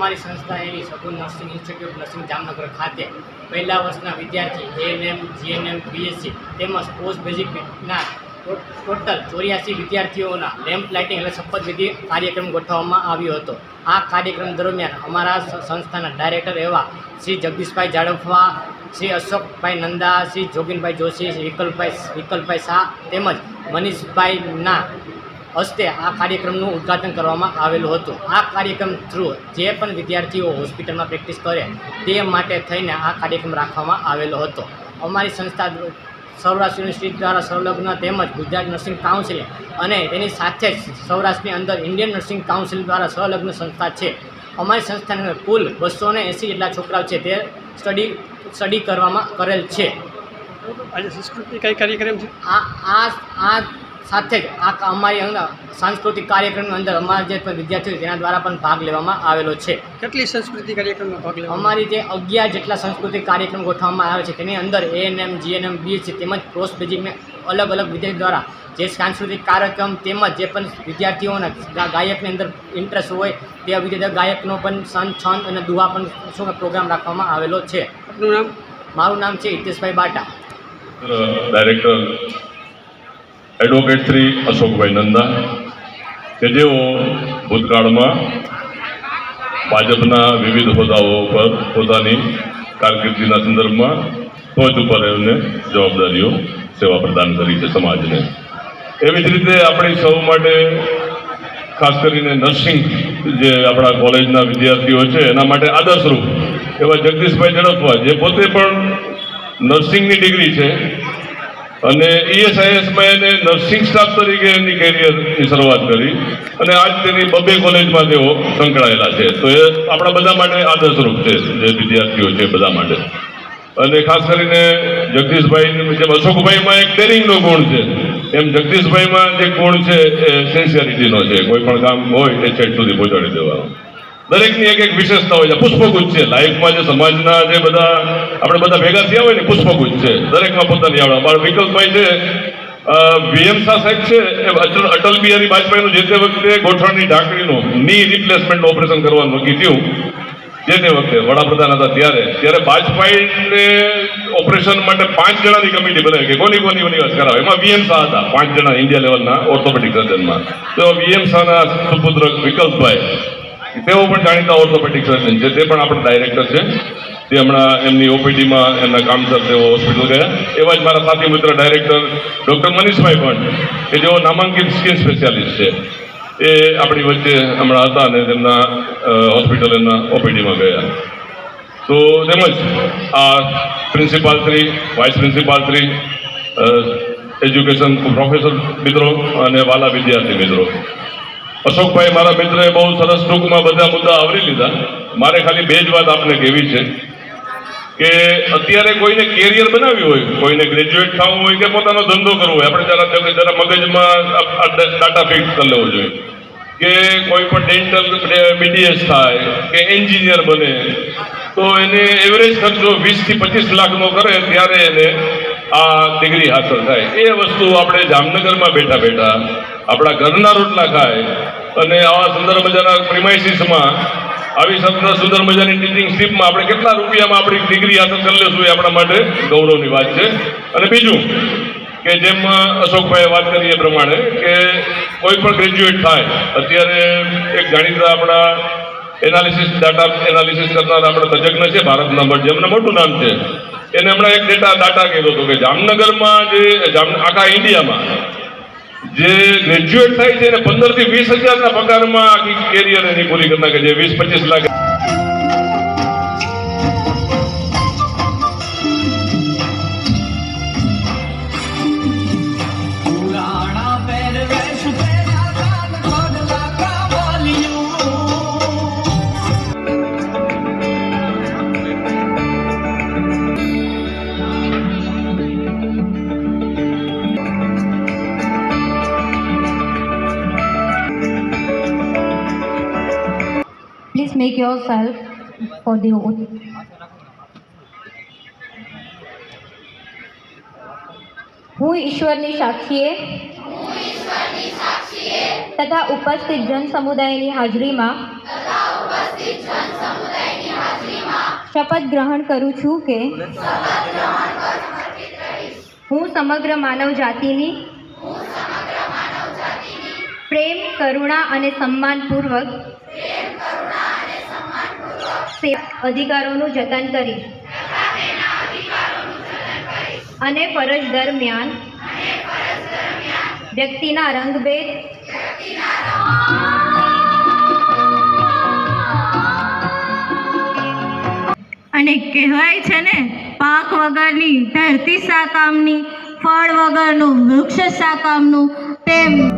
અમારી સંસ્થા એવી Sagun nursing institute nursing Jamnagar ખાતે પહેલા વર્ષના વિદ્યાર્થી એએનએમ જીએનએમ બીએસસી તેમજ પોસ્ટ બેઝિકના ટોટલ ચોર્યાસી વિદ્યાર્થીઓના લેમ્પ લાઇટિંગ એટલે શપથવિધિ કાર્યક્રમ ગોઠવવામાં આવ્યો હતો. આ કાર્યક્રમ દરમિયાન અમારા સંસ્થાના ડાયરેક્ટર એવા શ્રી જગદીશભાઈ જાડફવા, શ્રી અશોકભાઈ નંદા, શ્રી જોગીનભાઈ જોશી, શ્રી વિકલ્પભાઈ વિકલ્પભાઈ શાહ તેમજ મનીષભાઈના હસ્તે આ કાર્યક્રમનું ઉદ્ઘાટન કરવામાં આવેલું હતું. આ કાર્યક્રમ થ્રુ જે પણ વિદ્યાર્થીઓ હોસ્પિટલમાં પ્રેક્ટિસ કરે તે માટે થઈને આ કાર્યક્રમ રાખવામાં આવેલો હતો. અમારી સંસ્થા સૌરાષ્ટ્ર યુનિવર્સિટી દ્વારા સંલગ્ન તેમજ ગુજરાત નર્સિંગ કાઉન્સિલ અને તેની સાથે જ સૌરાષ્ટ્રની અંદર ઇન્ડિયન નર્સિંગ કાઉન્સિલ દ્વારા સંલગ્ન સંસ્થા છે. અમારી સંસ્થાની અંદર કુલ બસો ને એંસી જેટલા છોકરાઓ છે તે સ્ટડી સ્ટડી કરવામાં કરેલ છે. આજે સંસ્કૃતિ કઈ કાર્યક્રમ છે? આ આ આ સાથે જ આ અમારી અંદર સાંસ્કૃતિક કાર્યક્રમની અંદર અમારા જે પણ વિદ્યાર્થીઓ તેના દ્વારા પણ ભાગ લેવામાં આવેલો છે. કેટલી સંસ્કૃતિ કાર્યક્રમમાં ભાગ લેવા અમારી જે અગિયાર જેટલા સાંસ્કૃતિક કાર્યક્રમ ગોઠવવામાં આવે છે તેની અંદર એએનએમ જીએનએમ બીએસસી તેમજ ક્રોસ બેઝિકને અલગ અલગ વિદ્યાર્થી દ્વારા જે સાંસ્કૃતિક કાર્યક્રમ તેમજ જે પણ વિદ્યાર્થીઓના ગાયકની અંદર ઇન્ટરેસ્ટ હોય તે વિદ્યાર્થી ગાયકનો પણ સન છંદ અને દુહા પણ શું પ્રોગ્રામ રાખવામાં આવેલો છે. આપનું નામ? મારું નામ છે હિતેશભાઈ બાટા. ડાયરેક્ટર એડવોકેટ શ્રી અશોકભાઈ નંદા કે જેઓ ભૂતકાળમાં ભાજપના વિવિધ હોદ્દાઓ પર પોતાની કારકિર્દીના સંદર્ભમાં ટોચ ઉપર એમને જવાબદારીઓ સેવા પ્રદાન કરી છે સમાજને. એવી જ રીતે આપણી સૌ માટે ખાસ કરીને નર્સિંગ જે આપણા કોલેજના વિદ્યાર્થીઓ છે, એના માટે આદર્શરૂપ એવા જગદીશભાઈ ઝડપવા, જે પોતે પણ નર્સિંગની ડિગ્રી છે અને ઈએસઆઈએસમાં એને નર્સિંગ સ્ટાફ તરીકે એની કેરિયરની શરૂઆત કરી. અને આજ તેની બબ્બે કોલેજમાં તેઓ સંકળાયેલા છે. તો એ આપણા બધા માટે આદર્શરૂપ છે, જે વિદ્યાર્થીઓ છે બધા માટે. અને ખાસ કરીને જગદીશભાઈ જેમ અશોકભાઈમાં એક ડેરિંગનો ગુણ છે. એમ જગદીશભાઈમાં જે ગુણ છે એ સિન્સિયરિટીનો છે. કોઈ પણ કામ હોય એ છેક સુધી પહોંચાડી દેવાનો. દરેકની એક એક વિશેષતા હોય છે. પુષ્પગુચ્છ છે. લાઈફમાં જે સમાજના જે બધા આપણે બધા ભેગા થયા હોય ને, પુષ્પગુચ્છ છે. દરેકમાં પોતાની આવડે. મારા વિકલ્પભાઈ છે વીએમ શાહ સાહેબ છે, એ અટલ બિહારી વાજપેયીનું જે તે વખતે ગોઠણની ઢાંકણીનું ની રિપ્લેસમેન્ટ ઓપરેશન કરવાનું નક્કી થયું. જે તે વખતે વડાપ્રધાન હતા ત્યારે. ત્યારે વાજપેયીને ઓપરેશન માટે પાંચ જણાની કમિટી બનાવી કે કોની કોની કોની વાત કરાવે? એમાં વીએમ શાહ હતા. પાંચ જણા ઇન્ડિયા લેવલના ઓર્થોપેડિક સર્જનમાં તો વીએમ શાહના સુપુત્ર વિકલ્પભાઈ તેઓ પણ જાણીતા ઓર્થોપેડિક સર્જન છે. તે પણ આપણા ડાયરેક્ટર છે. તે હમણાં એમની ઓપીડીમાં એમના કામસર તેઓ હોસ્પિટલ ગયા. એવા જ મારા સાથી મિત્ર ડાયરેક્ટર ડૉક્ટર મનીષભાઈ પણ, કે જેઓ નામાંકિત સ્કિન સ્પેશિયાલિસ્ટ છે. એ આપણી વચ્ચે હમણાં હતા અને તેમના હોસ્પિટલ એમના ઓપીડીમાં ગયા. તો તેમજ આ principal Shri vice principal Shri education professor મિત્રો અને વાલા વિદ્યાર્થી મિત્રો. અશોકભાઈ, મારા મિત્રએ બહુ સરસ ટૂંકમાં બધા મુદ્દા આવરી લીધા. મારે ખાલી બે જ વાત આપને કહેવી છે કે અત્યારે કોઈને કેરિયર બનાવ્યું હોય, કોઈને ગ્રેજ્યુએટ થવું હોય કે પોતાનો ધંધો કરવો હોય, આપણે જરા જરા મગજમાં ડાટા ફિક્સ કરી લેવો જોઈએ. કે કોઈ પણ ડેન્ટલ બીડીએસ થાય, કે એન્જિનિયર બને, તો એને એવરેજ ખર્ચો વીસથી પચીસ લાખનો કરે, ત્યારે એને આ ડિગ્રી હાંસલ થાય. એ વસ્તુ આપણે જામનગરમાં બેઠા બેઠા આપણા ઘરના રોટલા ખાય અને આવા સુંદર મજાના પ્રિમાઇસીસમાં આવી સુંદર સુંદર મજાની ટીચિંગ સ્ટીપમાં આપણે કેટલા રૂપિયામાં આપણી ડિગ્રી હાંસલ કરી લેશું એ આપણા માટે ગૌરવની વાત છે. અને બીજું કે જેમ અશોકભાઈએ વાત કરી એ પ્રમાણે કે કોઈ પણ ગ્રેજ્યુએટ થાય, અત્યારે એક જાણીતા આપણા એનાલિસિસ ડાટા એનાલિસિસ કરનાર આપણા તજજ્ઞ છે ભારતના બળ જેમનું મોટું નામ છે. એને હમણાં એક ડેટા ડાટા કહેતો હતો કે જામનગરમાં જે આખા ઇન્ડિયામાં જે ગ્રેજ્યુએટ થાય છે એને પંદરથી વીસ હજારના પગારમાં આખી કેરિયર એની પૂરી કરતા કે જે વીસ પચીસ lakh make yourself for the oath. હું ઈશ્વરની સાક્ષીએ તથા ઉપસ્થિત જન સમુદાયની હાજરીમાં શપથ ગ્રહણ કરું છું કે હું સમગ્ર માનવ જાતિની પ્રેમ, કરુણા અને સન્માનપૂર્વક અધિકારોનું જતન કરીશ અને ફરજ દરમિયાન વ્યક્તિના રંગભેદ અને કહેવાય છે ને, પાક વગરની ધરતી સાકામની ફળ વગરનું, વૃક્ષ સાકામનું તેમ